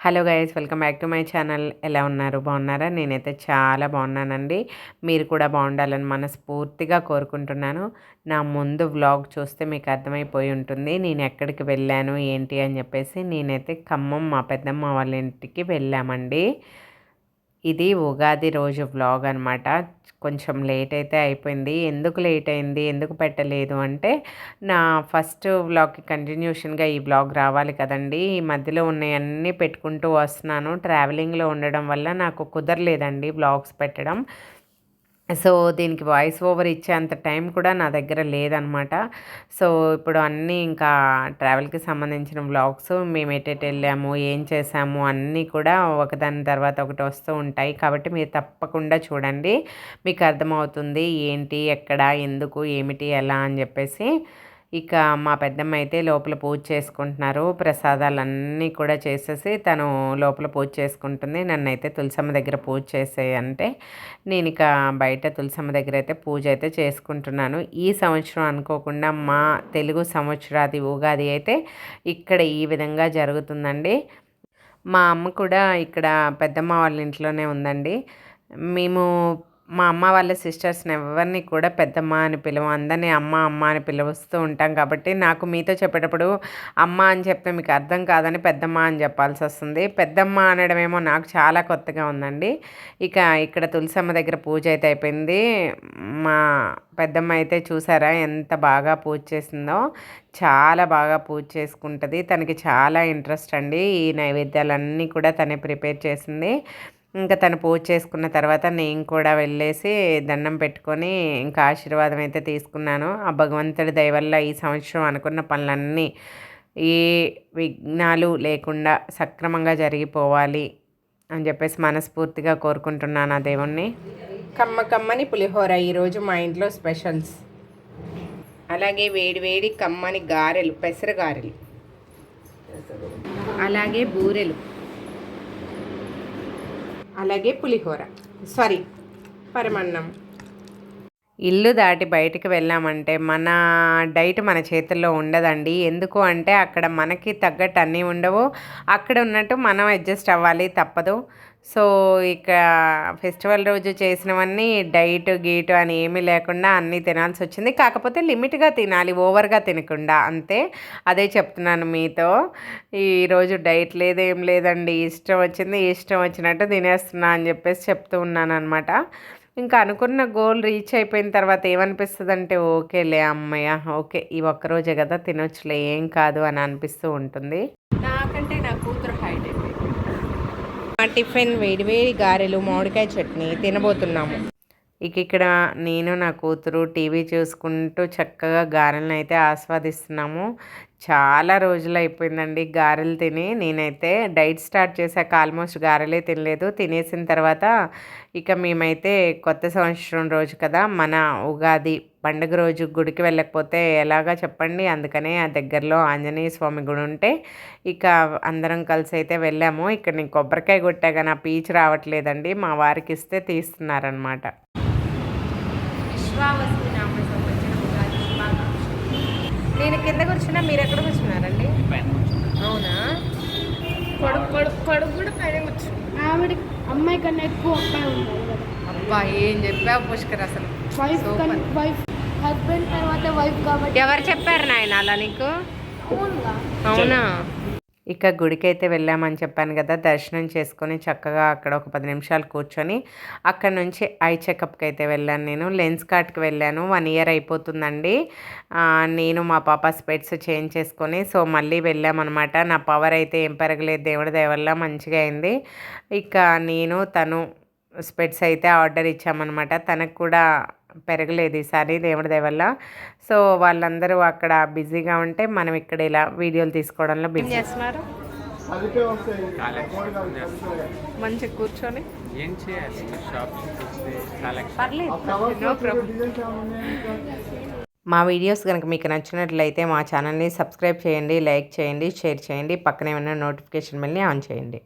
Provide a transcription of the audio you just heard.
Hello guys welcome back to my channel. ఎలా ఉన్నారు? బాగున్నారా? నేనైతే చాలా బాగున్నానండి. మీరు కూడా బాగుండాలని మనస్ఫూర్తిగా కోరుకుంటున్నాను. నా ముందు వ్లాగ్ చూస్తే మీకు అర్థమైపోయి ఉంటుంది. నేను ఎక్కడికి వెళ్ళాను? ఏంటి? అని చెప్పేసి నేనైతే ఖమ్మం మా పెద్దమ్మ వాళ్ళ ఇంటికి వెళ్ళామండి. ఇది ఉగాది రోజు వ్లాగ్ అనమాట కొంచెం లేట్ అయితే అయిపోయింది. ఎందుకు లేట్ అయింది? ఎందుకు పెట్టలేదు? అంటే నా ఫస్ట్ వ్లాగ్కి కంటిన్యూషన్గా ఈ బ్లాగ్ రావాలి కదండి. ఈ మధ్యలో ఉన్నాయన్నీ పెట్టుకుంటూ వస్తున్నాను. ట్రావెలింగ్లో ఉండడం వల్ల నాకు కుదరలేదండి బ్లాగ్స్ పెట్టడం. సో దీనికి వాయిస్ ఓవర్ ఇచ్చేంత టైం కూడా నా దగ్గర లేదనమాట. సో ఇప్పుడు అన్నీ ఇంకా ట్రావెల్కి సంబంధించిన వ్లాగ్స్ మేము ఎటెట్ వెళ్ళాము ఏం చేసాము అన్నీ కూడా ఒకదాని తర్వాత ఒకటి వస్తూ ఉంటాయి. కాబట్టి మీరు తప్పకుండా చూడండి. మీకు అర్థమవుతుంది ఏంటి ఎక్కడ ఎందుకు ఏమిటి ఎలా అని చెప్పేసి. ఇక మా పెద్దమ్మ అయితే లోపల పూజ చేసుకుంటున్నారు. ప్రసాదాలన్నీ కూడా చేసేసి తను లోపల పూజ చేసుకుంటుంది. నన్ను అయితే తులసమ్మ దగ్గర పూజ చేసేయంటే నేను ఇక బయట తులసమ్మ దగ్గర అయితే పూజ అయితే చేసుకుంటున్నాను. ఈ సంవత్సరం అనుకోకుండా మా తెలుగు సంవత్సరాది ఉగాది అయితే ఇక్కడ ఈ విధంగా జరుగుతుందండి. మా అమ్మ కూడా ఇక్కడ పెద్దమ్మ వాళ్ళ ఇంట్లోనే ఉందండి. మేము మా అమ్మ వాళ్ళ సిస్టర్స్ని ఎవరిని కూడా పెద్దమ్మ అని పిలవం అందరినీ అమ్మ అమ్మ అని పిలుస్తూ ఉంటాం కాబట్టి నాకు మీతో చెప్పేటప్పుడు అమ్మ అని చెప్తే మీకు అర్థం కాదని పెద్దమ్మ అని చెప్పాల్సి వస్తుంది. పెద్దమ్మ అనడమేమో నాకు చాలా కొత్తగా ఉందండి. ఇక ఇక్కడ తులసమ్మ దగ్గర పూజ అయితే అయిపోయింది. మా పెద్దమ్మ అయితే చూసారా ఎంత బాగా పూజ చేసిందో? చాలా బాగా పూజ చేసుకుంటుంది. తనకి చాలా ఇంట్రెస్ట్ అండి. ఈ నైవేద్యాలన్నీ కూడా తనే ప్రిపేర్ చేసింది. ఇంకా తను పూజ చేసుకున్న తర్వాత నేను కూడా వెళ్ళేసి దండం పెట్టుకొని ఇంకా ఆశీర్వాదం అయితే తీసుకున్నాను. ఆ భగవంతుడి దయవల్ల ఈ సంవత్సరం అనుకున్న పనులన్నీ ఏ విఘ్నాలు లేకుండా సక్రమంగా జరిగిపోవాలి అని చెప్పేసి మనస్ఫూర్తిగా కోరుకుంటున్నాను ఆ దేవుణ్ణి. కమ్మ కమ్మని పులిహోర ఈరోజు మా ఇంట్లో స్పెషల్స్. అలాగే వేడి వేడి కమ్మని గారెలు పెసర గారెలు అలాగే బూరెలు. అలాగే పులిహోర. సారీ పరమన్నం. ఇల్లు దాటి బయటికి వెళ్ళామంటే మన డైట్ మన చేతుల్లో ఉండదండి. ఎందుకు అంటే అక్కడ మనకి తగ్గట్టు అన్నీ ఉండవు. అక్కడ ఉన్నట్టు మనం అడ్జస్ట్ అవ్వాలి తప్పదు. సో ఇక ఫెస్టివల్ రోజు చేసినవన్నీ డైట్ గీటు అని ఏమీ లేకుండా అన్నీ తినాల్సి వచ్చింది. కాకపోతే లిమిట్గా తినాలి ఓవర్గా తినకుండా. అంతే అదే చెప్తున్నాను మీతో. ఈరోజు డైట్ లేదు ఏం లేదండి. ఇష్టం వచ్చింది ఇష్టం వచ్చినట్టు తినేస్తున్నా అని చెప్పేసి చెప్తూ ఉన్నాను అనమాట ఇంకా అనుకున్న గోల్ రీచ్ అయిపోయిన తర్వాత ఏమనిపిస్తుంది అంటే ఓకేలే అమ్మయ్య ఓకే ఈ ఒక్కరోజే కదా తినొచ్చులే ఏం కాదు అని అనిపిస్తూ ఉంటుంది నాకంటే నా కూతురు హైట్ అయిపోయింది మా టిఫిన్ వేడి వేడి గారెలు మామిడికాయ చట్నీ తినబోతున్నాము. ఇక ఇక్కడ నేను నా కూతురు టీవీ చూసుకుంటూ చక్కగా గారెలను అయితే ఆస్వాదిస్తున్నాము. చాలా రోజులు అయిపోయిందండి గారెలు తిని. నేనైతే డైట్ స్టార్ట్ చేశాక ఆల్మోస్ట్ గారెలే తినలేదు. తినేసిన తర్వాత ఇక మేమైతే కొత్త సంవత్సరం రోజు కదా మన ఉగాది పండుగ రోజు గుడికి వెళ్ళకపోతే ఎలాగా చెప్పండి? అందుకనే ఆ దగ్గరలో ఆంజనేయ స్వామి గుడి ఉంటే ఇక అందరం కలిసి అయితే వెళ్ళాము. ఇక్కడ నేను కొబ్బరికాయ కొట్టాగా నా పీచు రావట్లేదండి. మా వారికి ఇస్తే తీస్తున్నారనమాట నేను కింద కూర్చున్నా మీరు ఎక్కడ కూర్చున్నారండి? అవునా? కొడుకు కొడుకు కొడుకు కూడా పైన కూర్చో. ఆవిడ అమ్మాయి కన్నా ఎక్కువ అబ్బాయి ఉన్నారు అబ్బా ఏం చెప్పావు పుష్కర్ అసలు? వైఫ్. వైఫ్ హస్బెండ్ తర్వాత వైఫ్ కాబట్టి. ఎవరు చెప్పారు నాయన అలా నీకు? అవునా? ఇక గుడికి అయితే వెళ్ళామని చెప్పాను కదా దర్శనం చేసుకొని చక్కగా అక్కడ ఒక పది నిమిషాలు కూర్చొని అక్కడ నుంచి ఐ చెకప్కి అయితే వెళ్ళాను నేను. లెన్స్ కార్ట్కి వెళ్ళాను. వన్ ఇయర్ అయిపోతుందండి. నేను మా పాప స్పెట్స్ చేంజ్ చేసుకొని సో మళ్ళీ వెళ్ళామన్నమాట. నా పవర్ అయితే ఏం పెరగలేదు దేవుడి దయవల్ల మంచిగా అయింది. ఇక నేను తను స్పెట్స్ అయితే ఆర్డర్ ఇచ్చామన్నమాట. తనకు కూడా పెరగలేదు ఈసారి దేవుడి దయ వల్ల సో వాళ్ళందరూ అక్కడ బిజీగా ఉంటే మనం ఇక్కడ ఇలా వీడియోలు తీసుకోవడంలో బిజీ. చేస్తున్నారు? మంచిగా కూర్చొని. ఏం చేయాలి? మా వీడియోస్ కనుక మీకు నచ్చినట్లయితే మా ఛానల్ని సబ్స్క్రైబ్ చేయండి లైక్ చేయండి షేర్ చేయండి పక్కనే ఉన్న నోటిఫికేషన్ బెల్ని ఆన్ చేయండి.